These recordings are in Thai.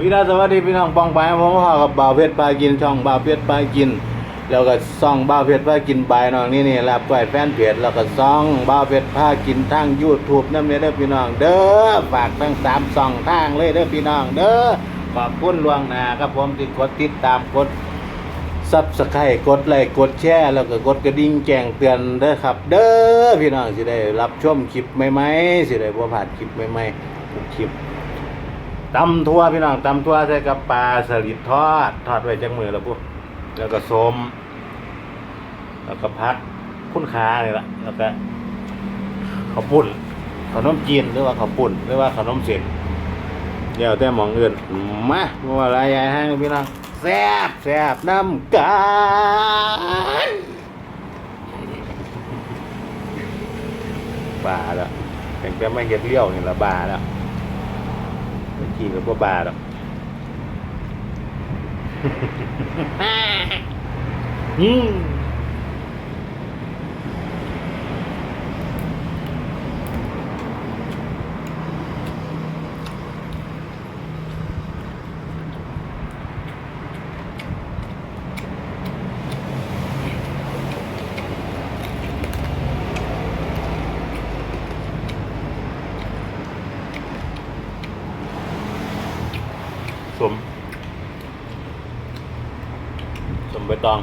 วินาสวัสดีพี่น้องปองไปผมพ่อกับบ่าวเพชรปลากินช่องบ่าวเพชรปลากิน แล้วก็ซ่องบ่าวเพชรปลากินบายน้องนี่นี่รับไว้แฟนเพจแล้วก็ซ่องบ่าวเพชรพากินทาง YouTube นำเด้อพี่น้องเด้อฝากทั้งสามซ่องทางเลยเด้อพี่น้องเด้อขอบคุณล่วงหน้าครับผมที่กดติดตามกดซับสไครต์กดไลค์กดแชร์แล้วก็กดกระดิ่งแจ้งเตือนเด้อครับ เด้อพี่น้องสิได้รับชมคลิปใหม่ๆสิได้บ่พลาดคลิปใหม่ๆคลิป ตำทั่วพี่น้องตำทั่วใส่กับปลาสลิดทอด ทอดไว้จังมือแล้วพวกแล้วก็ส้มแล้วก็พักคุ้นค้าเลยละแล้วก็ข้าวปุ้นขนมจีนหรือว่าข้าวปุ้นหรือว่าขนมเส้นเดี๋ยวแต่หมองอื่นมาเมื่อวานรายใหญ่ให้พี่น้องแซ่บแซ่บน้ำกันบาแล้วแต่งแต่ไม่เห็ดเลี้ยวนี่ละบาแล้ว เมื่อกี้ก็บ่บาแล้วอืมสมสมใบ ตอง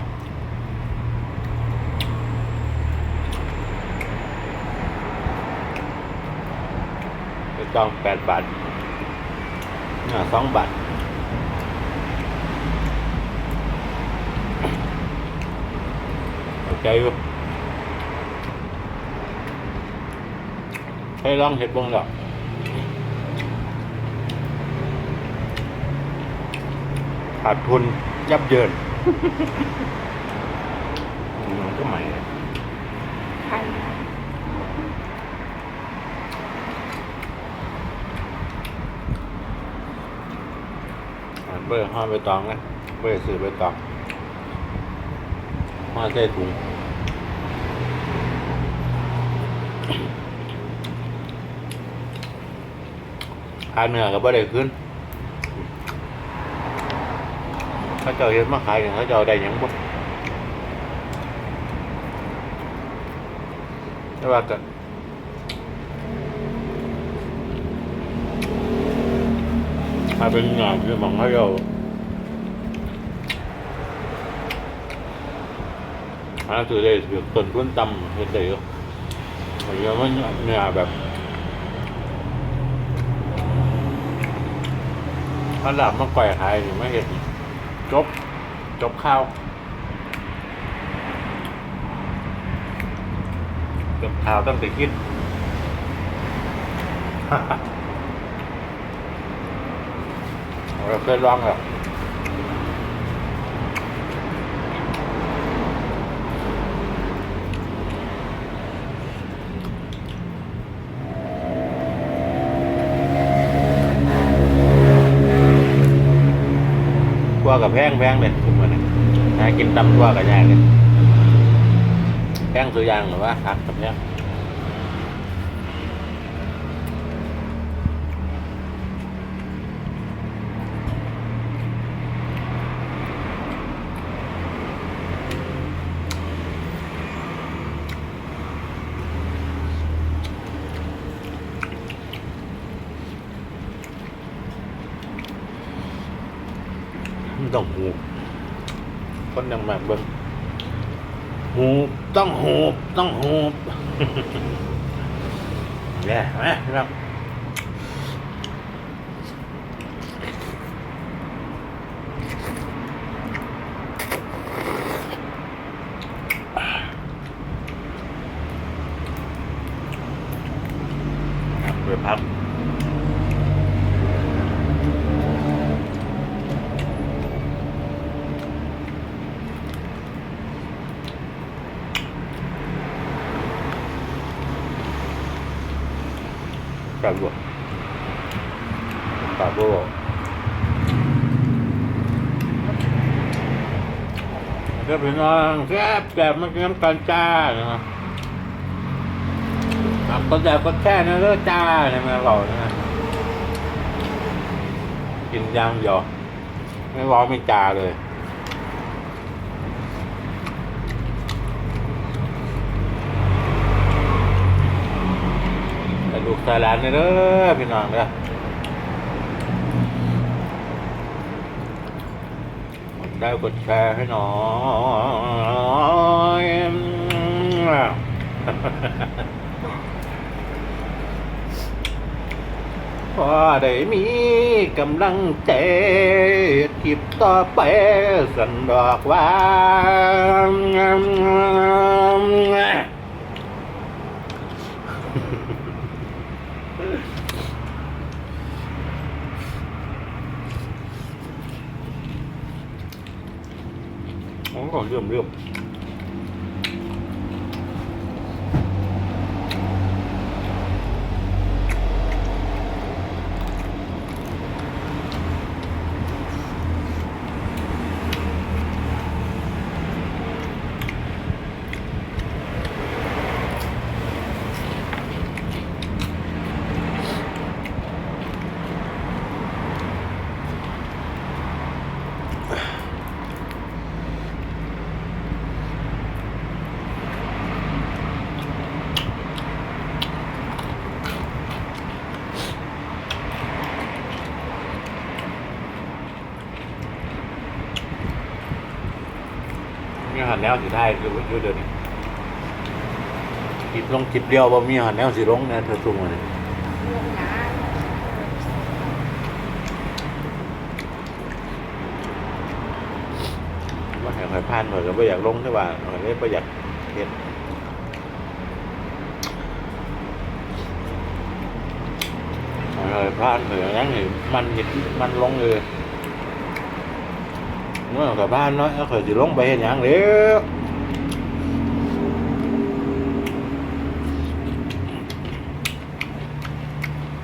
ใบตองแปดบาทสองบาทโอเคอยู่ให้ลองเห็ดเบงดอกขาดทุนยับเยิน มันก็ใหม่นะใครอ่าเบอร์ห้าใบตองนะเบอร์สื่อใบตองห้าใส่ถุงขายเนื้อก็บ่ได้ขึ้น เขาเจ้าเห็นมาขายเขาเจ้าได้หยังบ่แต่ว่าก็ถ้าเป็นงานคือมองเขาเจ้าอันนั้นคือได้ถือต้นทุนต่ำเห็นได้ยู่เหมือนกับว่าเนื้อแบบถ้าหลับมาก่อยขายนี่ไม่เห็น จบ จบข้าว จบข้าวต้องไปกินเราเคยลองแล้วกลัวกับแพงแพงเลยทุกวันนี้หากินตำกลัวกับยากเลยแพงสุดยางหรือว่าหักกับแพง มัน ต้องหูบคนยังมาเบิ้งหูบต้องหูบต้องหูบเนี่ยเห็นไหมพี่น้องครับไปพัก ปลาบวกปลาบวกเรียบร้อยแซ่บแซ่บมันกินน้ำตาลจ้านะครับอะก็แซ่บก็แค่นั้นก็จ้าเนี่ยมันอร่อยนะกินกินอย่างเดียวไม่ร้อนไม่จาเลย กระดูกสาลานเด้อพี่น้องเด้อได้กดแชร์ให้หน่อยพอได้มีกำลังใจทิบต่อไปสันดอกว่า 很好，没有没有。 หันแนวสิได้คืออยู่เดี๋ยวนี้คลิปลงคลิปเดียวบ่มีหันแนวสิลงเนี่ยเธอซุ่มเลยว่าแห่งคอยผ่านหน่อยก็ไม่อยากลงใช่ป่ะหอยเลยไม่อยากเห็นหอยผ่านหน่อยนั่งเห็นมันเห็นมันลงเลย เมื่อกับบ้านเนาะเคยสิลงไปเห็นอย่างเดียว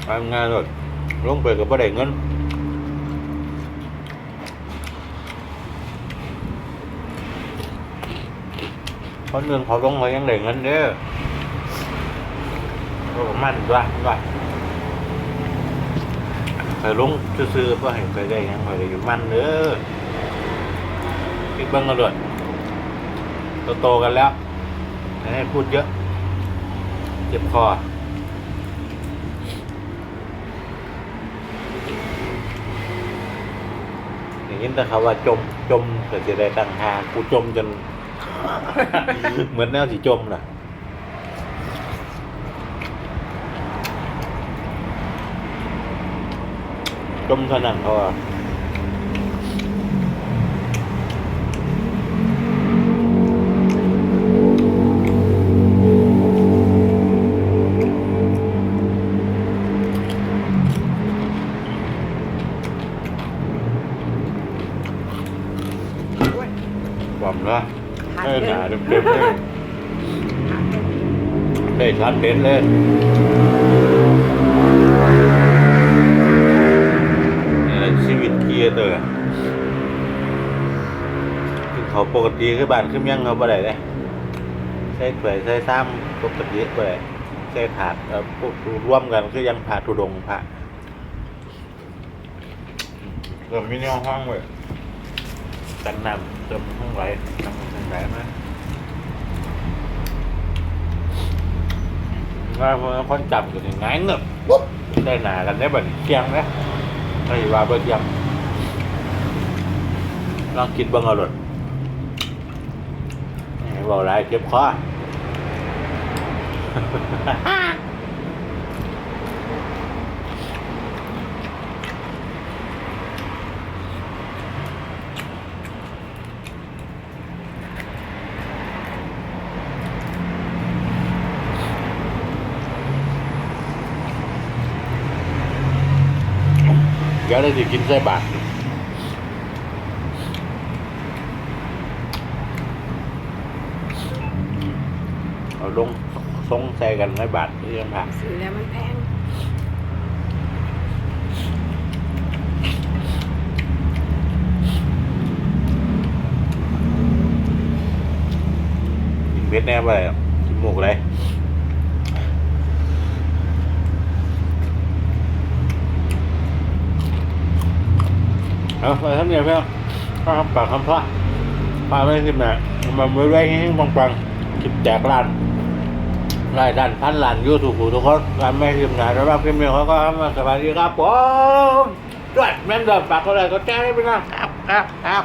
ทำงานเลยลงไปก็บ่ได้เงินคนอื่นเขาลงไปยังได้เงินเด้อก็มันด้วยด้วยเคยลงซื้อๆก็เห็นเคยได้ยังเคยได้อยู่มันเด้อ คิดเบิ้งกันเลยโตๆกันแล้วไม่ให้พูดเยอะ เจ็บคออย่างนี้แต่เขาว่าจมจมเก็จะได้ตั้งหากูจมจน เหมือนแนวสีจมน่ะจมเท่านั้นเข เออหนาเต็มๆเลยได้ชัดเด่นเลยนี่แหละชีวิตเกียร์เตอร์คือเขาปกติคือบ้านคือเมียงเขาบ่ได้เลยใส่ถ้วยใส่ซ้ำปกติบ่ได้ใส่ถาดเอ่อพวกร่วมกันคือยังผ่าทุดงค์พระเริ่มมีแนวห้องเว้ยกันนำเติมห้องไหลนำห้องไหลมา ง่ายเพราะคนจับกันง่ายเงึบปุ๊บได้หนากันได้แบบเกียงนะไม่ว่าเบอร์เกียงลองกินเบิ้งเอาหลดให้บอกไรเก็บคอ ดี๋ยวเราจะกินไส้บาทเอาลงทรงใส่กันในบาทที่ยังผ่าซื้อแล้วมันแพงกินเพชรแน่ไปกินหมูกเลย เอาไปทำเนี่ยเพื่อนก็ปากคำพระพาไม่ขึ้นมามันไม่ไว้ให้ปังๆคิดแจกล้านรายดันพันล้านยูทูบทุกคนการไม่ขึ้นมาแล้วรับคลิปนี้เขาก็มาสวัสดีครับผมด้วยแม่นเดินปากก็เลยก็แจ้งให้ไปนะครับครับครับ